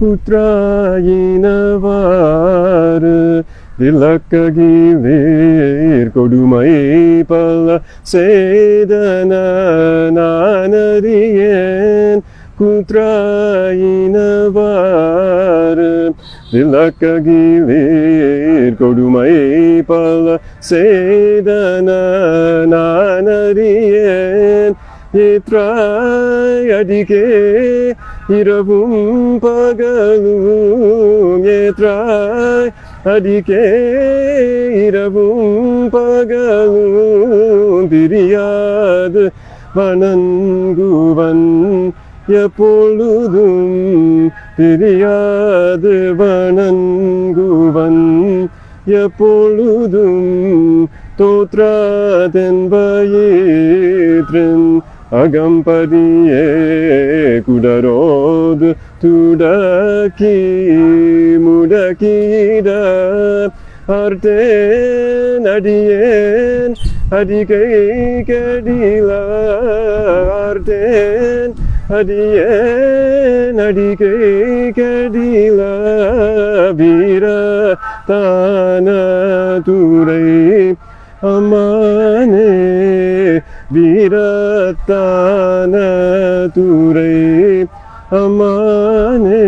புத்திராயினவாறு விளக்ககிலீர் கொடுமை பல செய்தன நானறியேன். குத்ராயினவாறு விளக்ககிலீர் கொடுமை பல செய்தன நானறிய ஏற்றாய் அடிக்கே இரவும் பகலும் ஏற்றாய் அடிக்கே இரவும் பகலும் பிரியாது வணங்குவன் எப்பொழுதும் பிரியாது வணங்குவன் எப்பொழுதும் தோற்றாதென்பயிற்று അകംപതിയെ കുടരോത് തുടക്കി മുടക്കിയിട Arten adien adikei kedila Arten adien adikei kedila Bira tanah turai amane வீரத்தான துறை அமானே